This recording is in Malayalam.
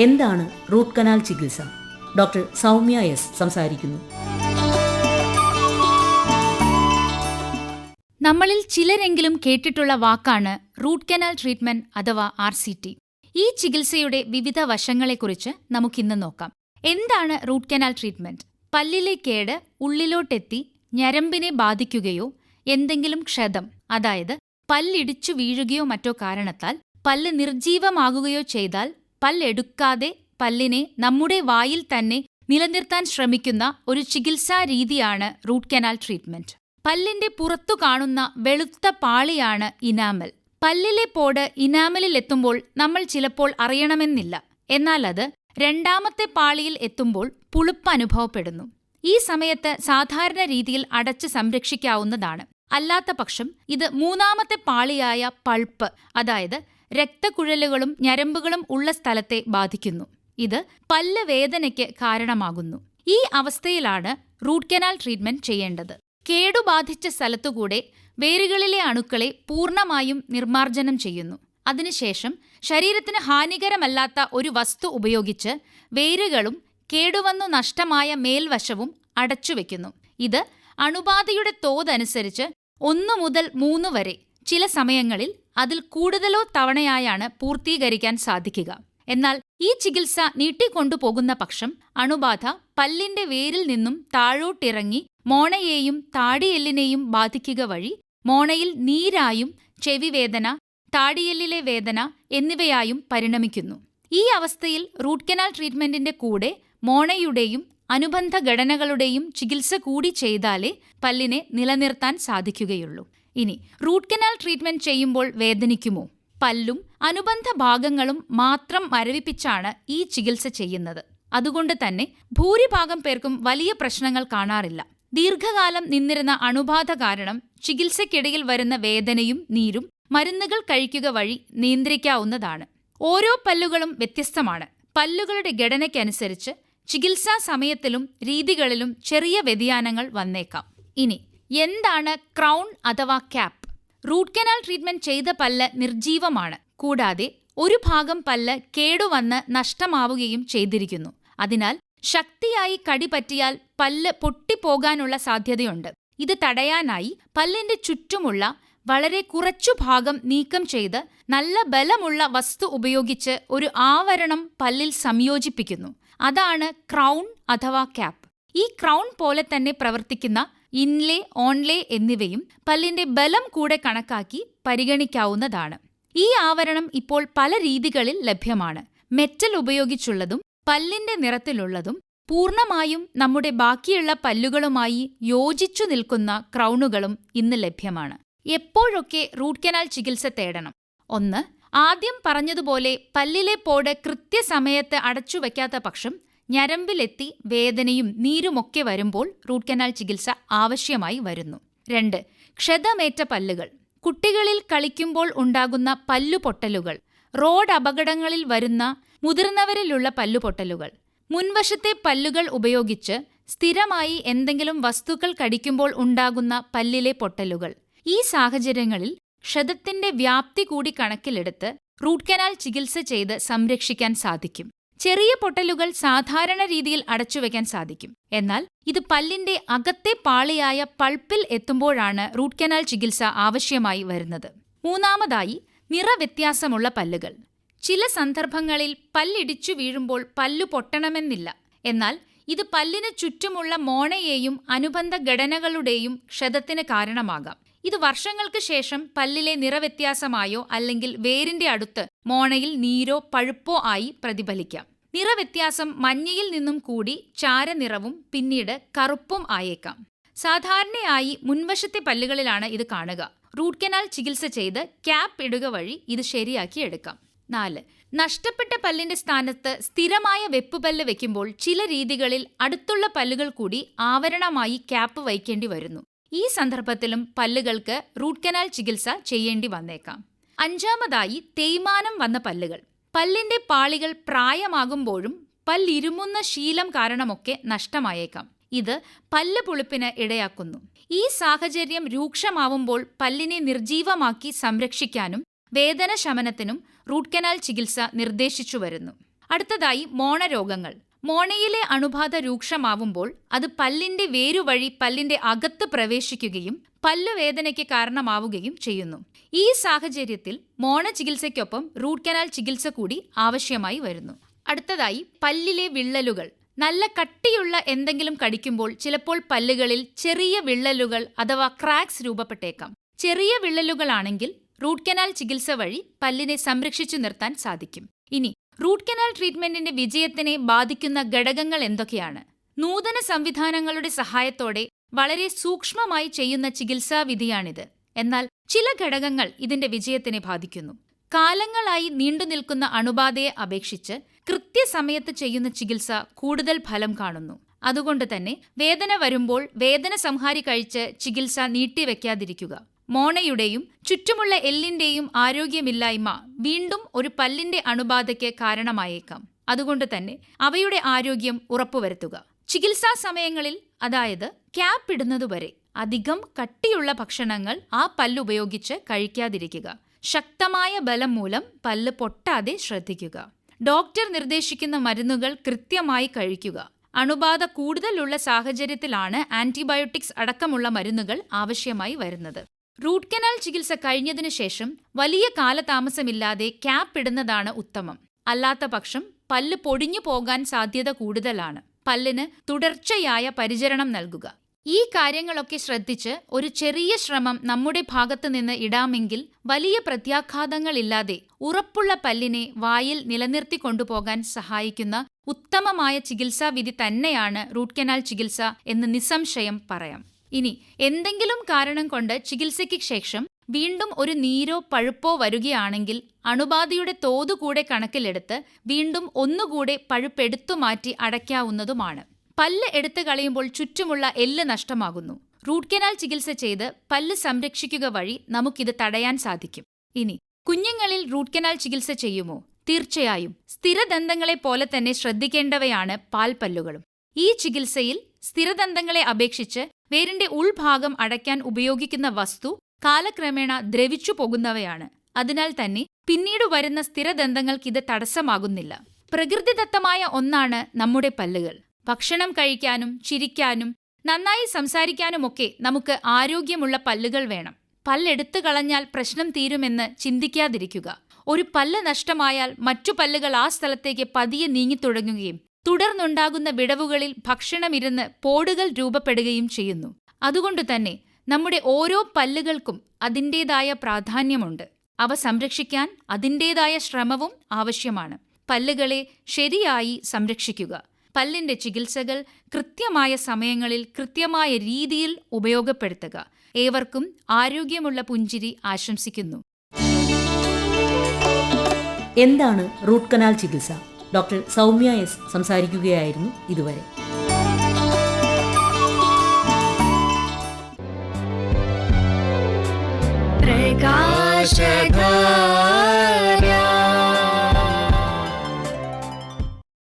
എന്താണ് റൂട്ട് കനാൽ ചികിത്സ? ഡോക്ടർ സൗമ്യ എസ് സംസാരിക്കുന്നു. നമ്മളിൽ ചിലരെങ്കിലും കേട്ടിട്ടുള്ള വാക്കാണ് റൂട്ട് കനാൽ ട്രീറ്റ്മെന്റ് അഥവാ ആർ സി ടി. ഈ ചികിത്സയുടെ വിവിധ വശങ്ങളെക്കുറിച്ച് നമുക്കിന്ന് നോക്കാം. എന്താണ് റൂട്ട് കനാൽ ട്രീറ്റ്മെന്റ്? പല്ലിലെ കേട് ഉള്ളിലോട്ടെത്തി ഞരമ്പിനെ ബാധിക്കുകയോ എന്തെങ്കിലും ക്ഷതം അതായത് പല്ലിടിച്ചു വീഴുകയോ മറ്റോ കാരണത്താൽ പല്ല് നിർജീവമാകുകയോ ചെയ്താൽ പല്ലെടുക്കാതെ പല്ലിനെ നമ്മുടെ വായിൽ തന്നെ നിലനിർത്താൻ ശ്രമിക്കുന്ന ഒരു ചികിത്സാ രീതിയാണ് റൂട്ട് കനാൽ ട്രീറ്റ്മെന്റ്. പല്ലിന്റെ പുറത്തു കാണുന്ന വെളുത്ത പാളിയാണ് ഇനാമൽ. പല്ലിലെ പോട് ഇനാമലിൽ എത്തുമ്പോൾ നമ്മൾ ചിലപ്പോൾ അറിയണമെന്നില്ല. എന്നാൽ അത് രണ്ടാമത്തെ പാളിയിൽ എത്തുമ്പോൾ പുളിപ്പ് അനുഭവപ്പെടുന്നു. ഈ സമയത്ത് സാധാരണ രീതിയിൽ അടച്ച് സംരക്ഷിക്കാവുന്നതാണ്. അല്ലാത്ത പക്ഷം ഇത് മൂന്നാമത്തെ പാളിയായ പൾപ്പ് അതായത് രക്തക്കുഴലുകളും ഞരമ്പുകളും ഉള്ള സ്ഥലത്തെ ബാധിക്കുന്നു. ഇത് പല്ല് വേദനയ്ക്ക് കാരണമാകുന്നു. ഈ അവസ്ഥയിലാണ് റൂട്ട് കനാൽ ട്രീറ്റ്മെന്റ് ചെയ്യേണ്ടത്. കേടുബാധിച്ച സ്ഥലത്തുകൂടെ വേരുകളിലെ അണുക്കളെ പൂർണമായും നിർമ്മാർജനം ചെയ്യുന്നു. അതിനുശേഷം ശരീരത്തിന് ഹാനികരമല്ലാത്ത ഒരു വസ്തു ഉപയോഗിച്ച് വേരുകളും കേടുവന്നു നഷ്ടമായ മേൽവശവും അടച്ചുവെക്കുന്നു ഇത് അണുബാധയുടെ തോതനുസരിച്ച് ഒന്നു മുതൽ മൂന്ന് വരെ ചില സമയങ്ങളിൽ അതിൽ കൂടുതലോ തവണയായാണ് പൂർത്തീകരിക്കാൻ സാധിക്കുക. എന്നാൽ ഈ ചികിത്സ നീട്ടിക്കൊണ്ടുപോകുന്ന പക്ഷം അണുബാധ പല്ലിന്റെ വേരിൽ നിന്നും താഴോട്ടിറങ്ങി മോണയെയും താടിയെല്ലിനെയും ബാധിക്കുക വഴി മോണയിൽ നീരായും ചെവിവേദന താടിയെല്ലിലെ വേദന എന്നിവയായും പരിണമിക്കുന്നു. ഈ അവസ്ഥയിൽ റൂട്ട് കനാൽ ട്രീറ്റ്മെന്റിന്റെ കൂടെ മോണയുടെയും അനുബന്ധ ഘടനകളുടെയും ചികിത്സ കൂടി ചെയ്താലേ പല്ലിനെ നിലനിർത്താൻ സാധിക്കുകയുള്ളൂ. ഇനി റൂട്ട് കനാൽ ട്രീറ്റ്മെന്റ് ചെയ്യുമ്പോൾ വേദനിക്കുമോ? പല്ലും അനുബന്ധ ഭാഗങ്ങളും മാത്രം മരവിപ്പിച്ചാണ് ഈ ചികിത്സ ചെയ്യുന്നത്. അതുകൊണ്ട് തന്നെ ഭൂരിഭാഗം പേർക്കും വലിയ പ്രശ്നങ്ങൾ കാണാറില്ല. ദീർഘകാലം നിന്നിരുന്ന അണുബാധ കാരണം ചികിത്സയ്ക്കിടയിൽ വരുന്ന വേദനയും നീരും മരുന്നുകൾ കഴിക്കുക വഴി നിയന്ത്രിക്കാവുന്നതാണ്. ഓരോ പല്ലുകളും വ്യത്യസ്തമാണ്. പല്ലുകളുടെ ഘടനയ്ക്കനുസരിച്ച് ചികിത്സാ സമയത്തിലും രീതികളിലും ചെറിയ വ്യതിയാനങ്ങൾ വന്നേക്കാം. ഇനി എന്താണ് ക്രൗൺ അഥവാ ക്യാപ്പ് റൂട്ട് കനാൽ ട്രീറ്റ്മെന്റ് ചെയ്ത പല്ല് നിർജീവമാണ് കൂടാതെ ഒരു ഭാഗം പല്ല് കേടുവന്ന് നഷ്ടമാവുകയും ചെയ്തിരിക്കുന്നു. അതിനാൽ ശക്തിയായി കടി പറ്റിയാൽ പല്ല് പൊട്ടിപ്പോകാനുള്ള സാധ്യതയുണ്ട്. ഇത് തടയാനായി പല്ലിന്റെ ചുറ്റുമുള്ള വളരെ കുറച്ചു ഭാഗം നീക്കം ചെയ്ത് നല്ല ബലമുള്ള വസ്തു ഉപയോഗിച്ച് ഒരു ആവരണം പല്ലിൽ സംയോജിപ്പിക്കുന്നു. അതാണ് ക്രൗൺ അഥവാ ക്യാപ്പ് ഈ ക്രൗൺ പോലെ തന്നെ പ്രവർത്തിക്കുന്ന ഇൻലേ ഓൺലേ എന്നിവയും പല്ലിന്റെ ബലം കൂടെ കണക്കാക്കി പരിഗണിക്കാവുന്നതാണ്. ഈ ആവരണം ഇപ്പോൾ പല രീതികളിൽ ലഭ്യമാണ്. മെറ്റൽ ഉപയോഗിച്ചുള്ളതും പല്ലിന്റെ നിറത്തിലുള്ളതും പൂർണമായും നമ്മുടെ ബാക്കിയുള്ള പല്ലുകളുമായി യോജിച്ചു നിൽക്കുന്ന ക്രൗണുകളും ഇന്ന് ലഭ്യമാണ്. എപ്പോഴൊക്കെ റൂട്ട് കനാൽ ചികിത്സ തേടണം? ഒന്ന് ആദ്യം പറഞ്ഞതുപോലെ പല്ലിലെ പോട് കൃത്യസമയത്ത് അടച്ചുവെക്കാത്ത പക്ഷം ഞരമ്പിലെത്തി വേദനയും നീരുമൊക്കെ വരുമ്പോൾ റൂട്ട് കനാൽ ചികിത്സ ആവശ്യമായി വരുന്നു. രണ്ട് ക്ഷതമേറ്റ പല്ലുകൾ. കുട്ടികളിൽ കളിക്കുമ്പോൾ ഉണ്ടാകുന്ന പല്ലുപൊട്ടലുകൾ. റോഡ് അപകടങ്ങളിൽ വരുന്ന മുതിർന്നവരിലുള്ള പല്ലുപൊട്ടലുകൾ. മുൻവശത്തെ പല്ലുകൾ ഉപയോഗിച്ച് സ്ഥിരമായി എന്തെങ്കിലും വസ്തുക്കൾ കടിക്കുമ്പോൾ ഉണ്ടാകുന്ന പല്ലിലെ പൊട്ടലുകൾ. ഈ സാഹചര്യങ്ങളിൽ ക്ഷതത്തിന്റെ വ്യാപ്തി കൂടി കണക്കിലെടുത്ത് റൂട്ട് കനാൽ ചികിത്സ ചെയ്ത് സംരക്ഷിക്കാൻ സാധിക്കും. ചെറിയ പൊട്ടലുകൾ സാധാരണ രീതിയിൽ അടച്ചുവെക്കാൻ സാധിക്കും. എന്നാൽ ഇത് പല്ലിന്റെ അകത്തെ പാളിയായ പൾപ്പിൽ എത്തുമ്പോഴാണ് റൂട്ട് കനാൽ ചികിത്സ ആവശ്യമായി വരുന്നത്. മൂന്നാമതായി നിറവ്യത്യാസമുള്ള പല്ലുകൾ. ചില സന്ദർഭങ്ങളിൽ പല്ലിടിച്ചു വീഴുമ്പോൾ പല്ലു പൊട്ടണമെന്നില്ല. എന്നാൽ ഇത് പല്ലിന് ചുറ്റുമുള്ള മോണയെയും അനുബന്ധ ഘടനകളുടെയും ക്ഷതത്തിന് കാരണമാകാം. ഇത് വർഷങ്ങൾക്ക് ശേഷം പല്ലിലെ നിറവ്യത്യാസമായോ അല്ലെങ്കിൽ വേരിന്റെ അടുത്ത് മോണയിൽ നീരോ പഴുപ്പോ ആയി പ്രതിഫലിക്കാം. നിറവ്യത്യാസം മഞ്ഞയിൽ നിന്നും കൂടി ചാരനിറവും പിന്നീട് കറുപ്പും ആയേക്കാം. സാധാരണയായി മുൻവശത്തെ പല്ലുകളിലാണ് ഇത് കാണുക. റൂട്ട് കനാൽ ചികിത്സ ചെയ്ത് ക്യാപ്പ് ഇടുക വഴി ഇത് ശരിയാക്കി എടുക്കാം. നാല്. നഷ്ടപ്പെട്ട പല്ലിന്റെ സ്ഥാനത്ത് സ്ഥിരമായ വെപ്പ് പല്ല് വെക്കുമ്പോൾ ചില രീതികളിൽ അടുത്തുള്ള പല്ലുകൾ കൂടി ആവരണമായി ക്യാപ്പ് വയ്ക്കേണ്ടി വരുന്നു. ഈ സന്ദർഭത്തിലും പല്ലുകൾക്ക് റൂട്ട് കനാൽ ചികിത്സ ചെയ്യേണ്ടി വന്നേക്കാം. അഞ്ചാമതായി തേയ്മാനം വന്ന പല്ലുകൾ. പല്ലിന്റെ പാളികൾ പ്രായമാകുമ്പോഴും പല്ലിരുമുന്ന ശീലം കാരണമൊക്കെ നഷ്ടമായേക്കാം. ഇത് പല്ല് പുളിപ്പിന് ഇടയാക്കുന്നു. ഈ സാഹചര്യം രൂക്ഷമാവുമ്പോൾ പല്ലിനെ നിർജീവമാക്കി സംരക്ഷിക്കാനും വേദന ശമനത്തിനും റൂട്ട് കനാൽ ചികിത്സ നിർദ്ദേശിച്ചു വരുന്നു. അടുത്തതായി മോണരോഗങ്ങൾ. മോണയിലെ അണുബാധ രൂക്ഷമാവുമ്പോൾ അത് പല്ലിന്റെ വേരുവഴി പല്ലിന്റെ അകത്ത് പ്രവേശിക്കുകയും പല്ലുവേദനയ്ക്ക് കാരണമാവുകയും ചെയ്യുന്നു. ഈ സാഹചര്യത്തിൽ മോണ ചികിത്സയ്ക്കൊപ്പം റൂട്ട് കനാൽ ചികിത്സ കൂടി ആവശ്യമായി വരുന്നു. അടുത്തതായി പല്ലിലെ വിള്ളലുകൾ. നല്ല കട്ടിയുള്ള എന്തെങ്കിലും കടിക്കുമ്പോൾ ചിലപ്പോൾ പല്ലുകളിൽ ചെറിയ വിള്ളലുകൾ അഥവാ ക്രാക്സ് രൂപപ്പെട്ടേക്കാം. ചെറിയ വിള്ളലുകളാണെങ്കിൽ റൂട്ട് കനാൽ ചികിത്സ വഴി പല്ലിനെ സംരക്ഷിച്ചു നിർത്താൻ സാധിക്കും. ഇനി റൂട്ട് കനാൽ ട്രീറ്റ്മെന്റിന്റെ വിജയത്തിനെ ബാധിക്കുന്ന ഘടകങ്ങൾ എന്തൊക്കെയാണ്? നൂതന സംവിധാനങ്ങളുടെ സഹായത്തോടെ വളരെ സൂക്ഷ്മമായി ചെയ്യുന്ന ചികിത്സാവിധിയാണിത് എന്നാൽ ചില ഘടകങ്ങൾ ഇതിന്റെ വിജയത്തിനെ ബാധിക്കുന്നു. കാലങ്ങളായി നീണ്ടുനിൽക്കുന്ന അണുബാധയെ അപേക്ഷിച്ച് കൃത്യസമയത്ത് ചെയ്യുന്ന ചികിത്സ കൂടുതൽ ഫലം കാണുന്നു. അതുകൊണ്ട് തന്നെ വേദന വരുമ്പോൾ വേദന സംഹാരി കഴിച്ച് ചികിത്സ നീട്ടിവെക്കാതിരിക്കുക മോണയുടെയും ചുറ്റുമുള്ള എല്ലിന്റെയും ആരോഗ്യമില്ലായ്മ വീണ്ടും ഒരു പല്ലിന്റെ അണുബാധയ്ക്ക് കാരണമായേക്കാം. അതുകൊണ്ട് തന്നെ അവയുടെ ആരോഗ്യം ഉറപ്പുവരുത്തുക. ചികിത്സാ സമയങ്ങളിൽ അതായത് ക്യാപ്പ് ഇടുന്നതുവരെ അധികം കട്ടിയുള്ള ഭക്ഷണങ്ങൾ ആ പല്ലുപയോഗിച്ച് കഴിക്കാതിരിക്കുക. ശക്തമായ ബലം മൂലം പല്ല് പൊട്ടാതെ ശ്രദ്ധിക്കുക. ഡോക്ടർ നിർദ്ദേശിക്കുന്ന മരുന്നുകൾ കൃത്യമായി കഴിക്കുക. അണുബാധ കൂടുതലുള്ള സാഹചര്യത്തിലാണ് ആന്റിബയോട്ടിക്സ് അടക്കമുള്ള മരുന്നുകൾ ആവശ്യമായി വരുന്നത്. റൂട്ട് കനാൽ ചികിത്സ കഴിഞ്ഞതിനു ശേഷം വലിയ കാലതാമസമില്ലാതെ ക്യാപ്പ് ഇടുന്നതാണ് ഉത്തമം. അല്ലാത്ത പക്ഷം പല്ല് പൊടിഞ്ഞു പോകാൻ സാധ്യത കൂടുതലാണ്. പല്ലിന് തുടർച്ചയായ പരിചരണം നൽകുക. ഈ കാര്യങ്ങളൊക്കെ ശ്രദ്ധിച്ച് ഒരു ചെറിയ ശ്രമം നമ്മുടെ ഭാഗത്തു നിന്ന് ഇടാമെങ്കിൽ വലിയ പ്രത്യാഘാതങ്ങളില്ലാതെ ഉറപ്പുള്ള പല്ലിനെ വായിൽ നിലനിർത്തി കൊണ്ടുപോകാൻ സഹായിക്കുന്ന ഉത്തമമായ ചികിത്സാവിധി തന്നെയാണ് റൂട്ട് കനാൽ ചികിത്സ എന്ന് നിസ്സംശയം പറയാം. ഇനി എന്തെങ്കിലും കാരണം കൊണ്ട് ചികിത്സയ്ക്ക് ശേഷം വീണ്ടും ഒരു നീരോ പഴുപ്പോ വരികയാണെങ്കിൽ അണുബാധയുടെ തോത് കൂടെ കണക്കിലെടുത്ത് വീണ്ടും ഒന്നുകൂടെ പഴുപ്പെടുത്തു മാറ്റി അടയ്ക്കാവുന്നതുമാണ്. പല്ല് എടുത്തു കളയുമ്പോൾ ചുറ്റുമുള്ള എല്ല് നഷ്ടമാകുന്നു. റൂട്ട് കനാൽ ചികിത്സ ചെയ്ത് പല്ല് സംരക്ഷിക്കുക വഴി നമുക്കിത് തടയാൻ സാധിക്കും. ഇനി കുഞ്ഞുങ്ങളിൽ റൂട്ട് കനാൽ ചികിത്സ ചെയ്യുമോ? തീർച്ചയായും. സ്ഥിരദന്തങ്ങളെ പോലെ തന്നെ ശ്രദ്ധിക്കേണ്ടവയാണ് പാൽപ്പല്ലുകളും. ഈ ചികിത്സയിൽ സ്ഥിരദന്തങ്ങളെ അപേക്ഷിച്ച് വേരിന്റെ ഉൾഭാഗം അടയ്ക്കാൻ ഉപയോഗിക്കുന്ന വസ്തു കാലക്രമേണ ദ്രവിച്ചു പോകുന്നവയാണ്. അതിനാൽ തന്നെ പിന്നീട് വരുന്ന സ്ഥിരദന്തങ്ങൾക്കിത് തടസ്സമാകുന്നില്ല. പ്രകൃതിദത്തമായ ഒന്നാണ് നമ്മുടെ പല്ലുകൾ. ഭക്ഷണം കഴിക്കാനും ചിരിക്കാനും നന്നായി സംസാരിക്കാനുമൊക്കെ നമുക്ക് ആരോഗ്യമുള്ള പല്ലുകൾ വേണം. പല്ലെടുത്തു കളഞ്ഞാൽ പ്രശ്നം തീരുമെന്ന് ചിന്തിക്കാതിരിക്കുക. ഒരു പല്ല് നഷ്ടമായാൽ മറ്റു പല്ലുകൾ ആ സ്ഥലത്തേക്ക് പതിയെ നീങ്ങിത്തുടങ്ങുകയും തുടർന്നുണ്ടാകുന്ന വിടവുകളിൽ ഭക്ഷണമിരുന്ന് പോടുകൾ രൂപപ്പെടുകയും ചെയ്യുന്നു. അതുകൊണ്ട് തന്നെ നമ്മുടെ ഓരോ പല്ലുകൾക്കും അതിന്റെതായ പ്രാധാന്യമുണ്ട്. അവ സംരക്ഷിക്കാൻ അതിന്റെതായ ശ്രമവും ആവശ്യമാണ്. പല്ലുകളെ ശരിയായി സംരക്ഷിക്കുക. പല്ലിന്റെ ചികിത്സകൾ കൃത്യമായ സമയങ്ങളിൽ കൃത്യമായ രീതിയിൽ ഉപയോഗപ്പെടുത്തുക. ഏവർക്കും ആരോഗ്യമുള്ള പുഞ്ചിരി ആശംസിക്കുന്നു. എന്താണ് റൂട്ട് കനാൽ ചികിത്സ? ഡോക്ടർ സൗമ്യ എസ് സംസാരിക്കുകയായിരുന്നു ഇതുവരെ प्रकाशधा